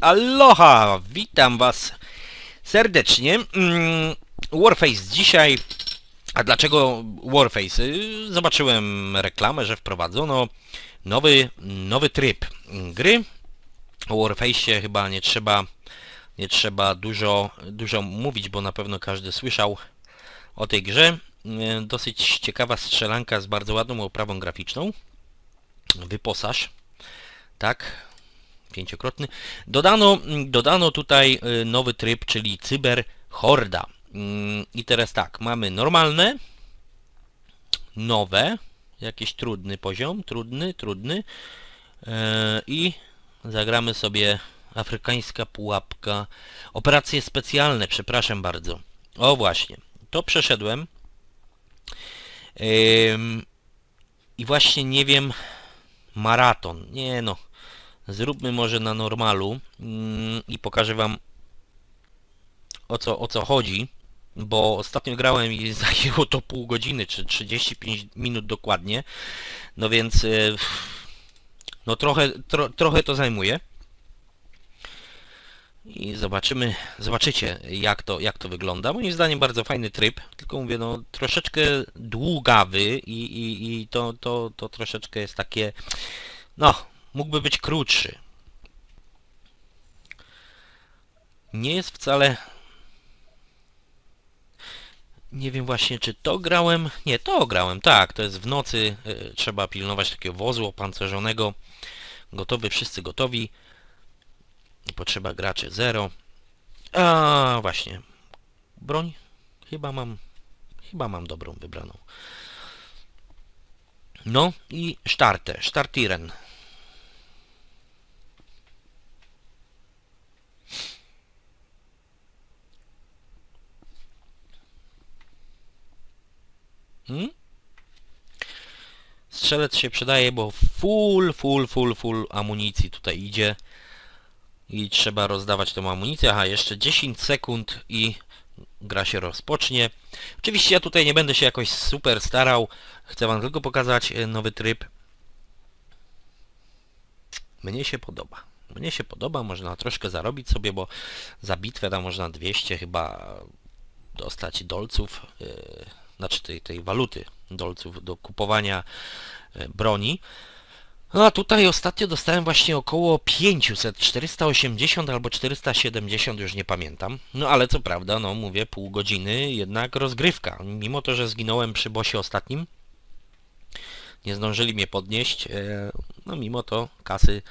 Aloha! Witam Was serdecznie. Mm, Warface dzisiaj. A dlaczego Warface? Zobaczyłem reklamę, że wprowadzono nowy, nowy tryb gry. O Warface'ie chyba nie trzeba, nie trzeba dużo, dużo mówić, bo na pewno każdy słyszał o tej grze. Y, Dosyć ciekawa strzelanka z bardzo ładną oprawą graficzną. Wyposaż. Tak, pięciokrotny. Dodano, dodano tutaj y, nowy tryb, czyli Cyber Horda. Mm, I teraz tak, mamy normalne, nowe, jakiś trudny poziom, trudny, trudny e, i zagramy sobie afrykańska pułapka, operacje specjalne, przepraszam bardzo. O właśnie, to przeszedłem i właśnie nie wiem, maraton, nie no, Zróbmy może na normalu mm, i pokażę wam o co, o co chodzi, bo ostatnio grałem i zajęło to pół godziny, czy 35 minut dokładnie, no więc e, no trochę, tro, trochę to zajmuje. I zobaczymy, zobaczycie jak to, jak to wygląda. Moim zdaniem bardzo fajny tryb, tylko mówię, no troszeczkę długawy i, i, i to, to, to troszeczkę jest takie, no mógłby być krótszy. Nie jest wcale... Nie wiem właśnie, czy to grałem... Nie, to grałem, tak. To jest w nocy. y, trzeba pilnować takiego wozu opancerzonego. Gotowy, wszyscy gotowi. Potrzeba graczy zero. A właśnie. Broń? Chyba mam... Chyba mam dobrą wybraną. No i startę, startiren. Hmm? Strzelec się przydaje, bo full, full, full, full amunicji tutaj idzie. I trzeba rozdawać tą amunicję. Aha, jeszcze 10 sekund i gra się rozpocznie. Oczywiście ja tutaj nie będę się jakoś super starał. Chcę wam tylko pokazać e, nowy tryb. Mnie się podoba. Mnie się podoba, można troszkę zarobić sobie, bo za bitwę tam można 200 chyba dostać dolców. Znaczy tej, tej waluty dolców do kupowania e, broni. No a tutaj ostatnio dostałem właśnie około 500, 480 albo 470, już nie pamiętam. No ale co prawda, no mówię, pół godziny jednak rozgrywka. Mimo to, że zginąłem przy bosie ostatnim, nie zdążyli mnie podnieść, e, no mimo to kasy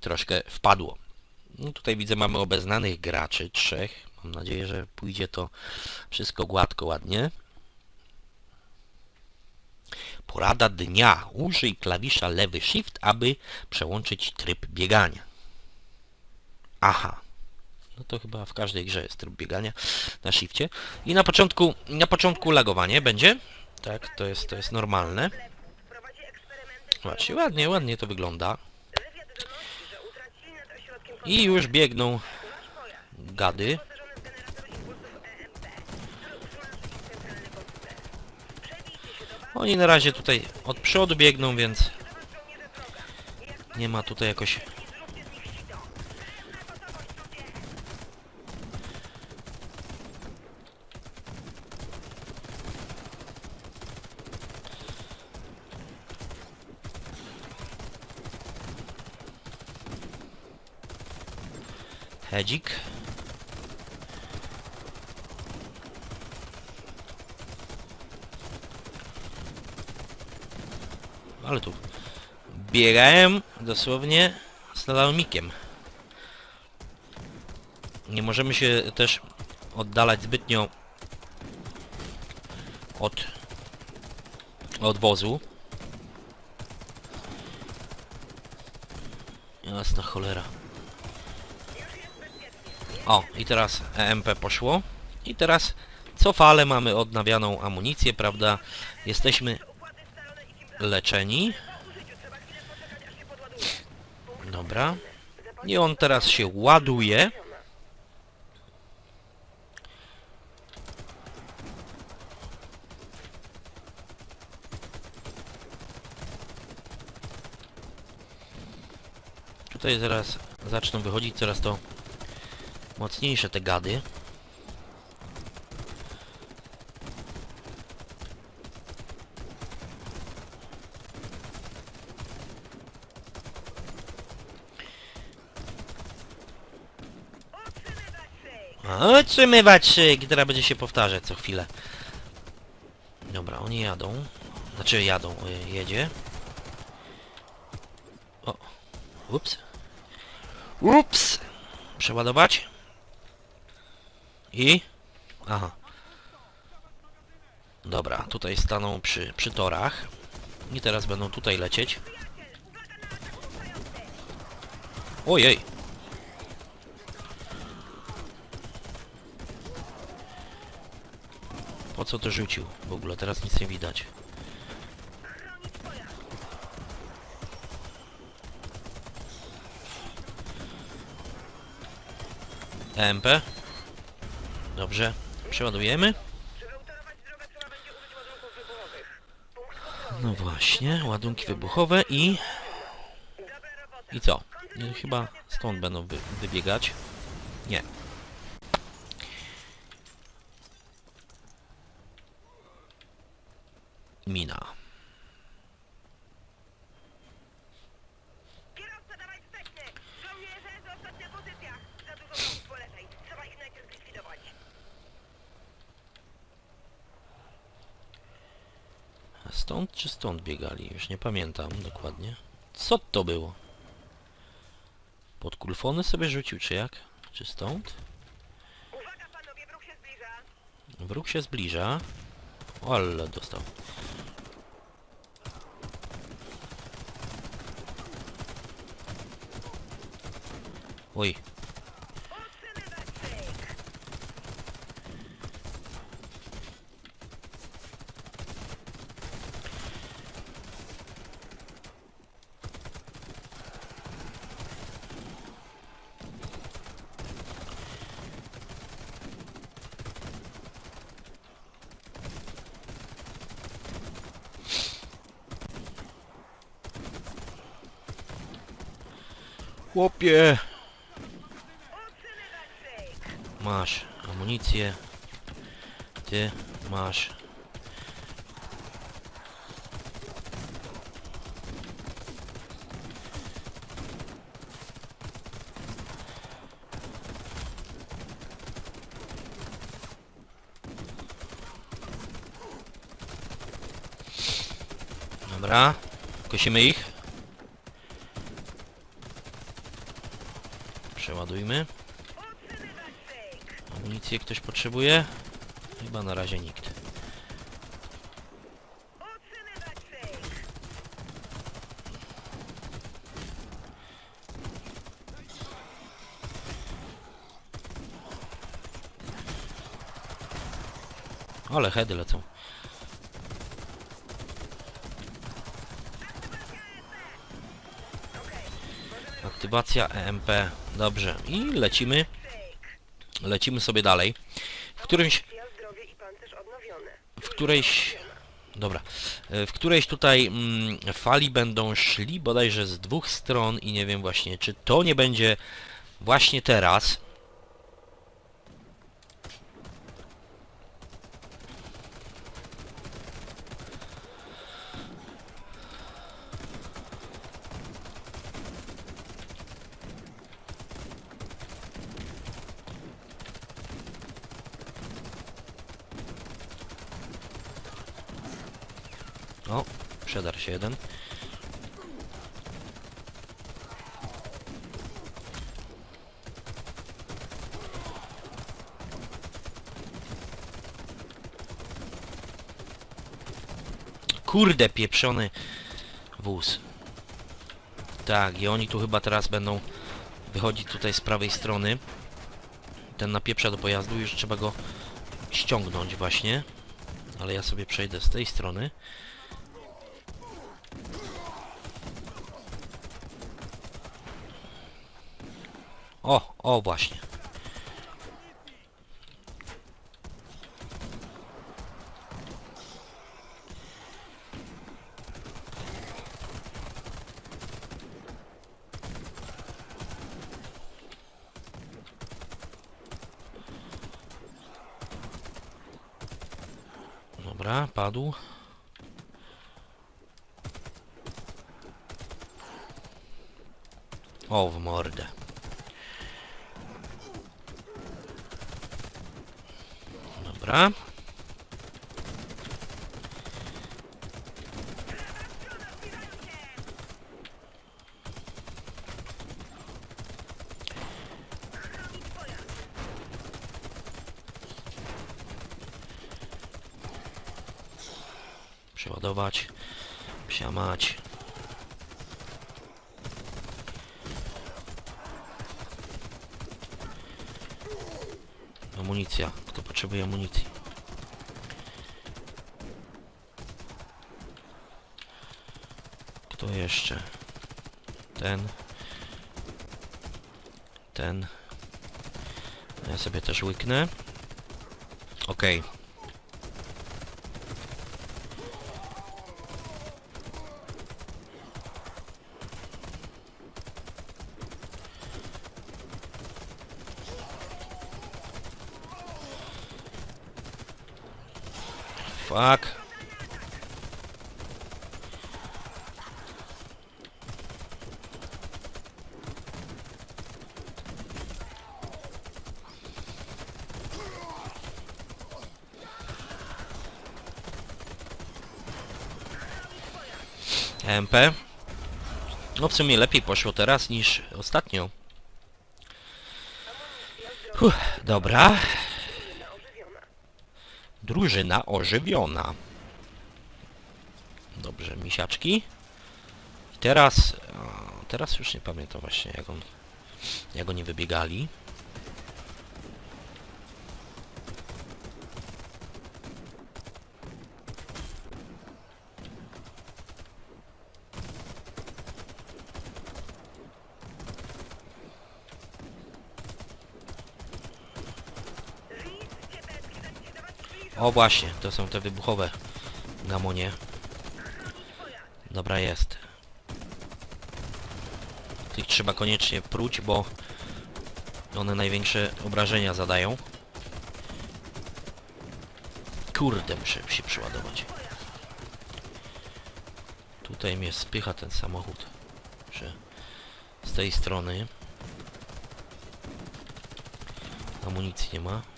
troszkę wpadło. No tutaj widzę mamy obeznanych graczy, trzech. Mam nadzieję, że pójdzie to wszystko gładko, ładnie. Porada dnia. Użyj klawisza lewy shift, aby przełączyć tryb biegania. Aha. No to chyba w każdej grze jest tryb biegania na shifcie. I na początku, na początku lagowanie będzie. Tak, to jest, to jest normalne. Zobaczcie, ładnie, ładnie to wygląda. I już biegną gady. Oni na razie tutaj od przodu biegną, więc nie ma tutaj jakoś... Hedzik. Ale tu biegałem dosłownie slalomikiem. Nie możemy się też oddalać zbytnio od od wozu. Jasna cholera. O, i teraz EMP poszło. I teraz co falę mamy odnawianą amunicję, prawda? Jesteśmy leczeni. Dobra. I on teraz się ładuje. Tutaj zaraz zaczną wychodzić coraz to mocniejsze te gady. Otrzymywać szyk! I teraz będzie się powtarzać co chwilę. Dobra, oni jadą. Znaczy jadą, y, jedzie. O. Ups. Ups! Przeładować. I... Aha. Dobra, tutaj staną przy, przy torach. I teraz będą tutaj lecieć. Ojej! Po co to rzucił? W ogóle teraz nic nie widać. EMP. Dobrze. Przeładujemy. No właśnie, ładunki wybuchowe i... I co? Chyba stąd będą wy, wybiegać. Nie. Zlikwidować. Stąd czy stąd biegali? Już nie pamiętam dokładnie. Co to było? Pod kulfony sobie rzucił, czy jak? Czy stąd? Uwaga panowie, wróg się zbliża. Wróg się zbliża. O, ale dostał. Szyk! chłopie! Masz amunicję. Ty masz. Dobra, kosimy ich. Przeładujmy. Amunicję ktoś potrzebuje? Chyba na razie nikt. Ale hedy lecą. Aktywacja EMP. Dobrze. I lecimy. Lecimy sobie dalej. W którymś... W którejś... Dobra. E, W którejś tutaj mm, fali będą szli bodajże z dwóch stron i nie wiem właśnie, czy to nie będzie właśnie teraz. O, przedarł się jeden. Kurde, pieprzony wóz. Tak, i oni tu chyba teraz będą wychodzić tutaj z prawej strony. Ten napieprza do pojazdu, już trzeba go ściągnąć właśnie. Ale ja sobie przejdę z tej strony. O, o właśnie. Dobra, padł. O, w mordę. Dobra. Przeładować. Psia mać. Amunicja. Kto potrzebuje amunicji? Kto jeszcze? Ten. Ten. Ja sobie też łyknę. Okej. Fuck. MP. No w sumie lepiej poszło teraz niż ostatnio. Uff, dobra. Drużyna ożywiona. Dobrze, misiaczki. I teraz... A, teraz już nie pamiętam właśnie jak on... Jak oni wybiegali. Lis, ciebeczki, zanim się do was zbliżą. O właśnie, to są te wybuchowe gamonie. Dobra jest. Tych trzeba koniecznie pruć, bo one największe obrażenia zadają. Kurde, muszę się przeładować. Tutaj mnie spycha ten samochód. Że z tej strony amunicji nie ma.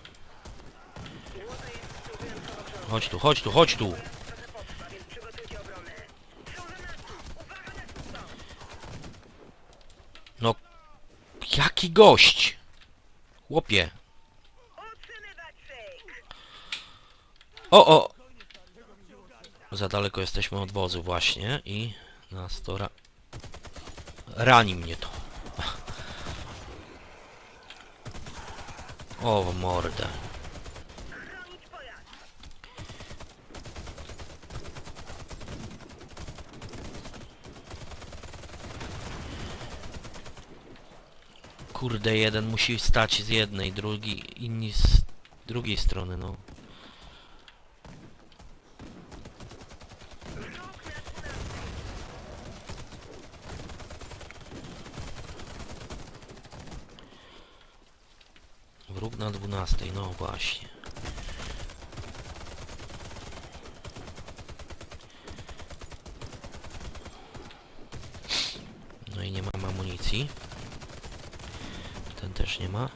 Chodź tu, chodź tu, chodź tu! No, jaki gość! Chłopie. O, o! Za daleko jesteśmy od wozu właśnie i nas to ra... Rani mnie to. O, mordę. Kurde, jeden musi stać z jednej, drugi, inni z drugiej strony, no. Wróg na 12, no właśnie. No i nie mam amunicji. Ten też nie ma.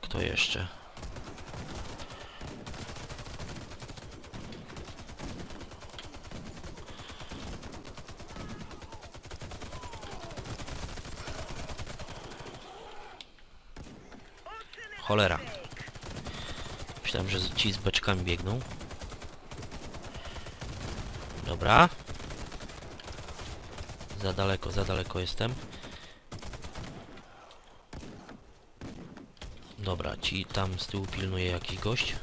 Kto jeszcze? Cholera. Myślałem, że ci z beczkami biegną. Dobra. Za daleko, za daleko jestem. Dobra, ci tam z tyłu pilnuje jakiś gość.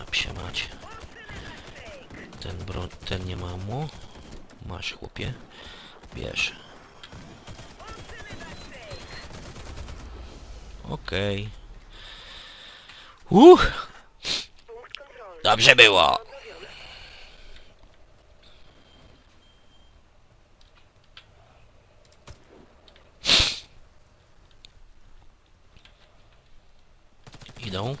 A psia mać. Ten broń, ten nie ma mu. Masz chłopie. Bierz. Okej. Uch! Punkt kontrolny. Dobrze było! you know?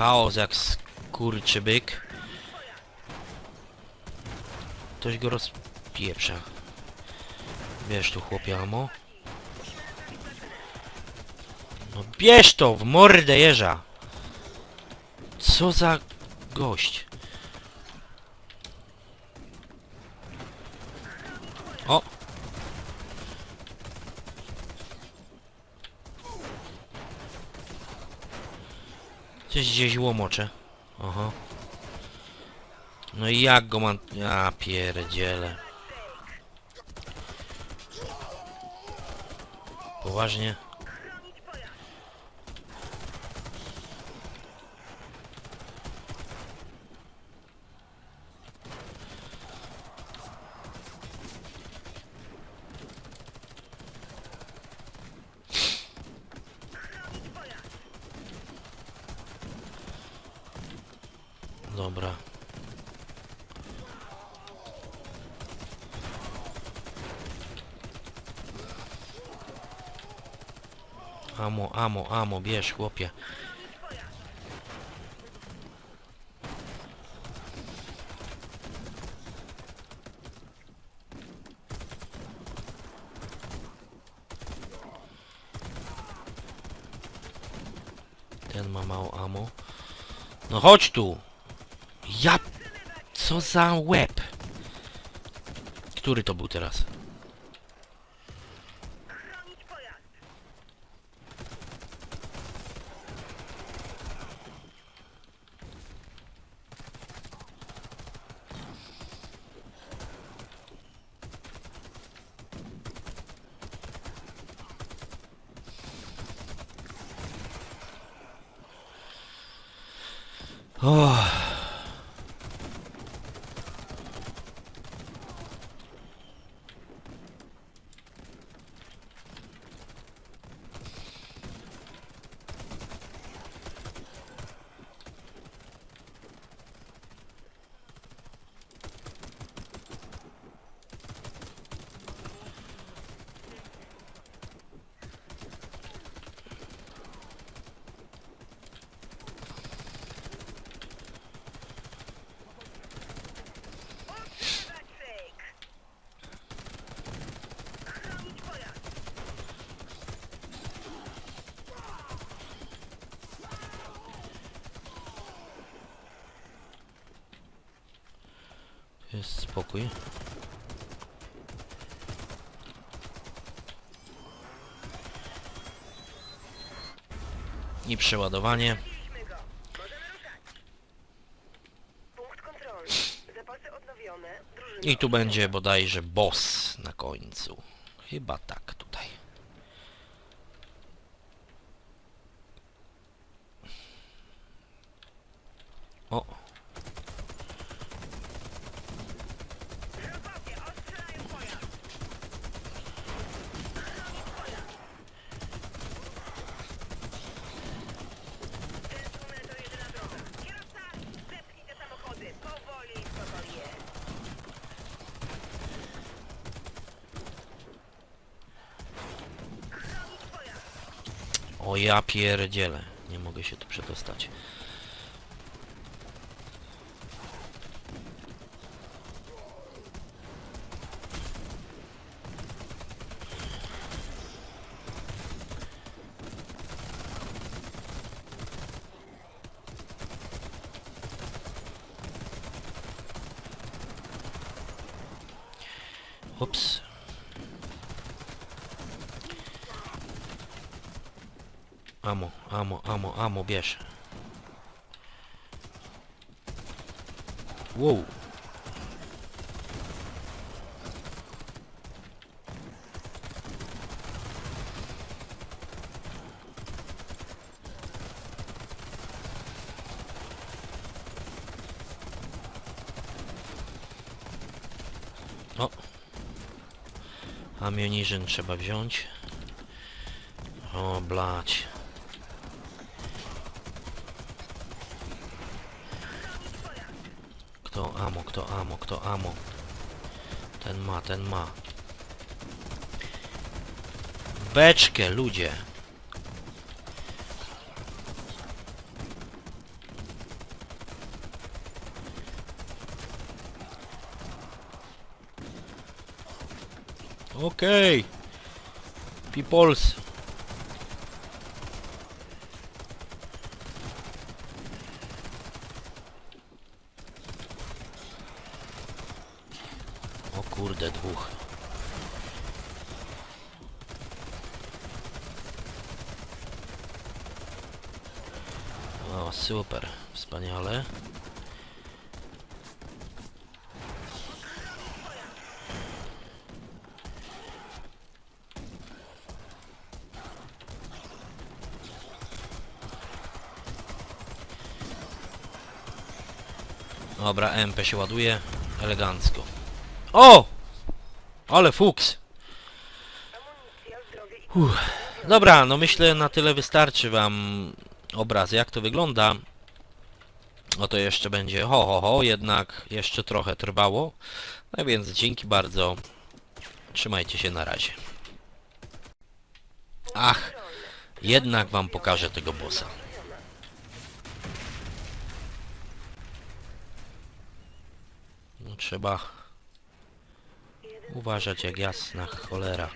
Chaos jak skurczy byk. Ktoś go rozpieprza. Bierz tu chłopie amo. No bierz to w mordę jeża. Co za gość. O! Gdzieś gdzieś łomocze. Aha. No i jak go mam... Ja pierdzielę. Poważnie? Dobra. Amo, amo, amo, bierz chłopie. Ten ma mało amo. No chodź tu! Co za łeb! Który to był teraz? Oh. Spokój. I przeładowanie. I tu będzie bodajże boss na końcu. Chyba tak o ja pierdzielę. Nie mogę się tu przedostać. Ups. amo, amo, amo, amo, bierz. Wow. O! Ammunition trzeba wziąć. O, blać. Amo, kto amo, kto amo. Ten ma, ten ma. Beczkę, ludzie. Okej. Peoples. O kurde, dwóch. O, super. Wspaniale. Dobra, MP się ładuje. Elegancko. O! Ale fuks! Uff. Dobra, no myślę na tyle wystarczy wam obraz jak to wygląda. No to jeszcze będzie ho ho ho, jednak jeszcze trochę trwało. No więc dzięki bardzo. Trzymajcie się na razie. Ach, jednak wam pokażę tego bossa. No, trzeba uważać jak jasna cholera.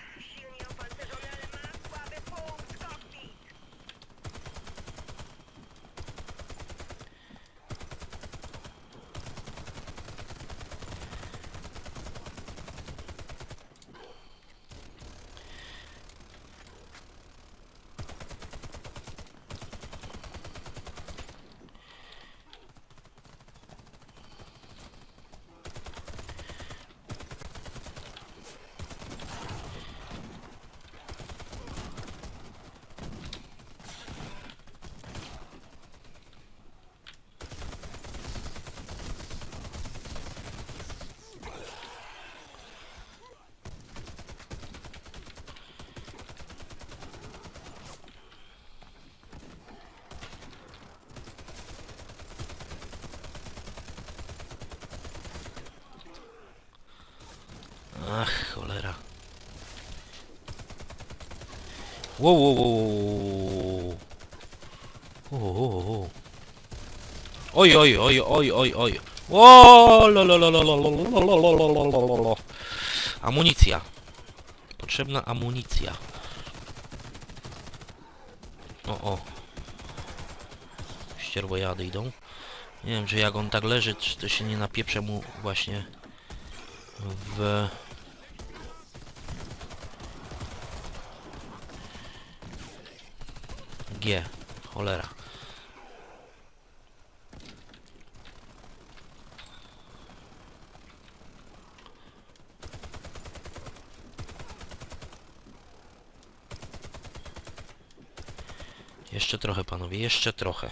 Ach, cholera. Wow, wow, wow, wow. wow, wow, wow. Oj, oj, oj, oj, oj, oj. Amunicja. Potrzebna amunicja. O, o. Ścierwojady idą. Nie wiem, czy jak on tak leży, czy to się nie napieprze mu właśnie w... G. Cholera. Jeszcze trochę, panowie, jeszcze trochę.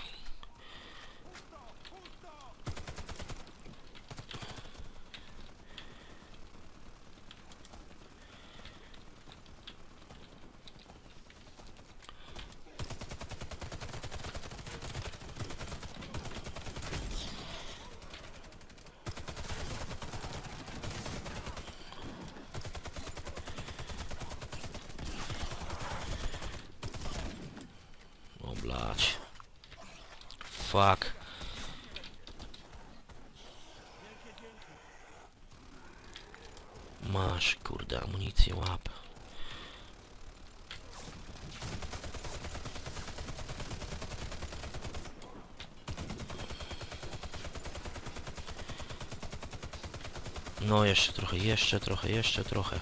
O blać. Fuck. Masz, kurde, amunicję łap. No, jeszcze trochę, jeszcze trochę, jeszcze trochę.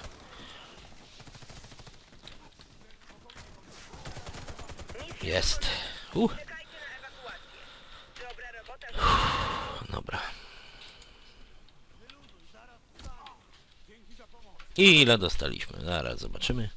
Jest. Uh. Dobra. I ile dostaliśmy? Zaraz zobaczymy.